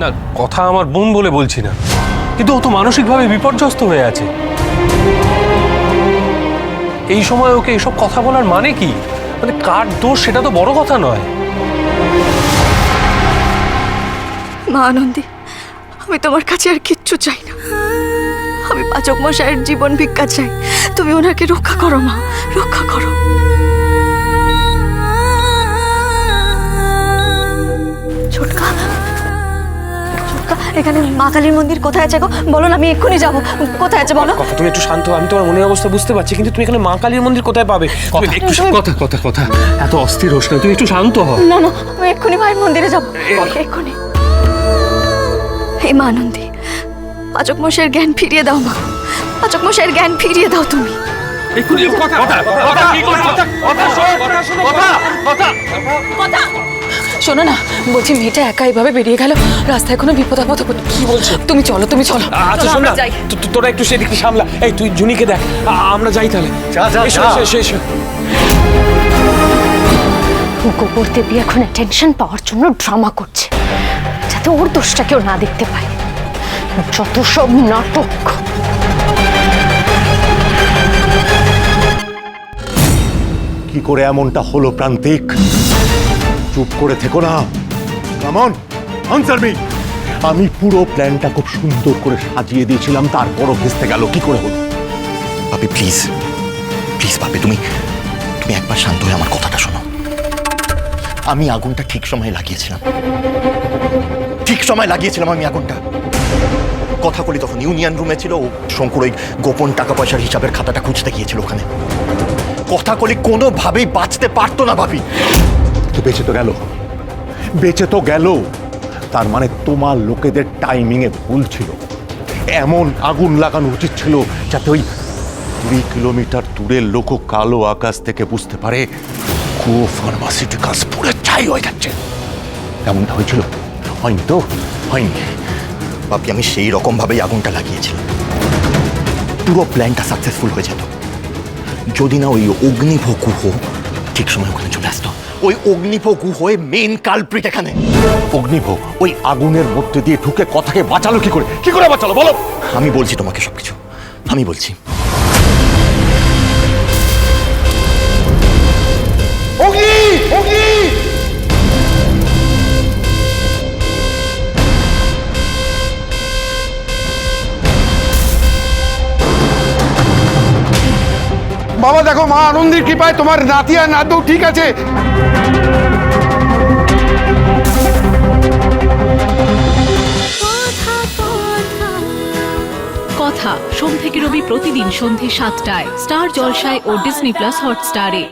না, কথা আমার বোন বলে বলছি না। কিন্তু ও তো মানসিকভাবে বিপর্যস্ত হয়ে আছে। এই সময় ওকে এসব কথা বলার মানে কি? মানে কার দোষ সেটা তো বড় কথা নয়। মা আনন্দী, আমি তোমার কাছে আর কিচ্ছু চাই না। আমি পাচক মশাইয়ের জীবন ভিক্ষা চাই। তুমি ওনাকে রক্ষা করো মা, রক্ষা করো। এখানে মা কালীর মন্দির কোথায় আছে গো বলো না আমি এক্ষুনি যাব কোথায় আছে বলো কথা তুমি একটু শান্ত হও, আমি তোমার মনের অবস্থা বুঝতে পারছি কিন্তু তুমি এখানে মা কালীর মন্দির কোথায় পাবে কথা একটু কথা কথা কথা এত অস্থির হোস না তুই একটু শান্ত হ না না আমি এক্ষুনি মায়ের মন্দিরে যাব এক্ষুনি হে মা আনন্দী পাচক মশাইয়ের জ্ঞান ফিরিয়ে দাও মা পাচক মশাইয়ের জ্ঞান ফিরিয়ে দাও তুমি কথা কথা কথা কি করছ? কথা শোন, কথা কথা শোনো না বলছি মেয়েটা একা এভাবে বেরিয়ে গেল রাস্তায় কোনো বিপদ আপদ হবে কি বলছো? তুমি চলো তুমি চলো। আচ্ছা শোন না তোরা একটু সেদিকে সামলা। এই তুই জুনিকে দেখ। আমরা যাই তাহলে। গোবর দেবী এখন অ্যাটেনশন পাওয়ার জন্য ড্রামা করছে। যাতে ওর দোষটা কেউ না দেখতে পায়। যত সব নাটক। কি করে এমনটা হলো প্রান্তিক? চুপ করে থেকো না। কামন আনসার মি আমি পুরো প্ল্যানটা খুব সুন্দর করে সাজিয়ে দিয়েছিলাম তারপরও ভেস্তে গেল। কি করে হলো? পাপি প্লিজ প্লিজ পাপি তুমি তুমি একবার শান্ত হয়ে আমার কথাটা শোনো। আমি আগুনটা ঠিক সময়ে লাগিয়েছিলাম। ঠিক সময় লাগিয়েছিলাম আমি আগুনটা। কথা বলি তখন ইউনিয়ন রুমে ছিল শঙ্কুর ওই গোপন টাকা পয়সার হিসাবের খাতাটা খুঁজতে গিয়েছিল ওখানে। কথা কলি কোনোভাবেই বাঁচতে পারতো না ভাবি। তো বেঁচে তো গেল। বেঁচে তো গেল। তার মানে তোমার লোকেদের টাইমিং এ ভুল ছিল। এমন আগুন লাগানো উচিত ছিল যাতে ওই কুড়ি কিলোমিটার দূরের লোক কালো আকাশ থেকে বুঝতে পারে কো ফার্মাসিউটিক্যালস পুরো ছাই হয়ে যাচ্ছে। এমনটা হয়েছিল? হয়নি তো? হয়নি। ভাবি, আমি সেই রকম ভাবেই আগুনটা লাগিয়েছিলাম। পুরো প্ল্যানটা সাকসেসফুল হয়ে যেত। যদি না ওই অগ্নিভ ঠিক সময় ওখানে চলে আসতো। ওই অগ্নিভোগ হয়ে মেন কালপ্রিট এখানে। অগ্নিভোগ ওই আগুনের মধ্যে দিয়ে ঢুকে কথাকে বাঁচালো কি করে? কি করে বাঁচালো বলো? আমি বলছি তোমাকে সবকিছু। আমি বলছি বাবা, দেখো, মা আনন্দের কৃপায় তোমার নাতি আর নাতও ঠিক আছে। কথা, সোম থেকে রবি প্রতিদিন সন্ধে সাতটায়, স্টার জলসায় ও ডিসনি প্লাস হটস্টারে।